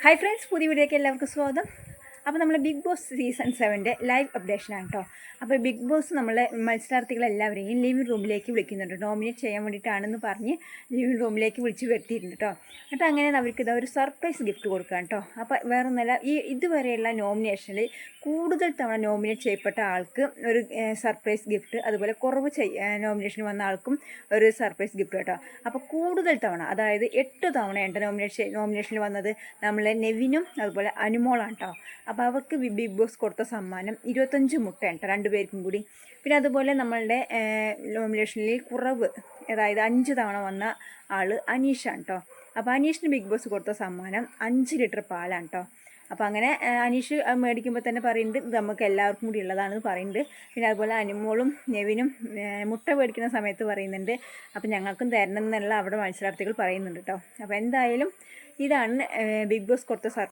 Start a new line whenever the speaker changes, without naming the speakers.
Hi friends പുതിയ വീഡിയോയ്ക്ക് എല്ലാവർക്കും സ്വാഗതം. അപ്പോൾ നമ്മൾ ബിഗ് ബോസ് സീസൺ സെവന്റെ ലൈവ് അപ്ഡേഷനാണ് കേട്ടോ അപ്പോൾ ബിഗ് ബോസ് നമ്മളെ മത്സരാർത്ഥികളെല്ലാവരെയും ലിവിംഗ് റൂമിലേക്ക് വിളിക്കുന്നുണ്ട് നോമിനേറ്റ് ചെയ്യാൻ വേണ്ടിയിട്ടാണെന്ന് പറഞ്ഞ് ലിവിംഗ് റൂമിലേക്ക് വിളിച്ച് വരുത്തിയിട്ടുണ്ട് കേട്ടോ എന്നിട്ട് അങ്ങനെ അവർക്ക് ഇതാ ഒരു സർപ്രൈസ് ഗിഫ്റ്റ് കൊടുക്കാം കേട്ടോ അപ്പോൾ വേറെ ഒന്നല്ല ഈ ഇതുവരെയുള്ള നോമിനേഷനിൽ കൂടുതൽ തവണ നോമിനേറ്റ് ചെയ്യപ്പെട്ട ആൾക്ക് ഒരു സർപ്രൈസ് ഗിഫ്റ്റ് അതുപോലെ കുറവ് നോമിനേഷൻ വന്ന ആൾക്കും ഒരു സർപ്രൈസ് ഗിഫ്റ്റ് കേട്ടോ അപ്പോൾ കൂടുതൽ തവണ അതായത് എട്ട് തവണ എന്റെ നോമിനേഷൻ നോമിനേഷനിൽ വന്നത് നമ്മളെ നെവിനും അതുപോലെ അനുമോളാണ് കേട്ടോ അവർക്ക് ബിഗ് ബോസ് കൊടുത്ത സമ്മാനം ഇരുപത്തഞ്ച് മുട്ട കേട്ടോ രണ്ടുപേർക്കും കൂടി. പിന്നെ അതുപോലെ നമ്മളുടെ നോമിനേഷനിൽ കുറവ് അതായത് അഞ്ച് തവണ വന്ന ആൾ അനീഷാണ് കേട്ടോ. അപ്പോൾ അനീഷിന് ബിഗ് ബോസ് കൊടുത്ത സമ്മാനം അഞ്ച് ലിറ്റർ പാലാണ് കേട്ടോ. അപ്പോൾ അങ്ങനെ അനീഷ് മേടിക്കുമ്പോൾ തന്നെ പറയുന്നുണ്ട് ഇത് നമുക്ക് എല്ലാവർക്കും കൂടി ഉള്ളതാണെന്ന് പറയുന്നുണ്ട്. പിന്നെ അതുപോലെ അനുമോളും നെവിനും മുട്ട മേടിക്കുന്ന സമയത്ത് പറയുന്നുണ്ട് അപ്പോൾ ഞങ്ങൾക്കും തരണം എന്നുള്ള അവിടെ മത്സരാർത്ഥികൾ പറയുന്നുണ്ട് കേട്ടോ. അപ്പോൾ എന്തായാലും ഇതാണ് ബിഗ് ബോസ് കൊടുത്ത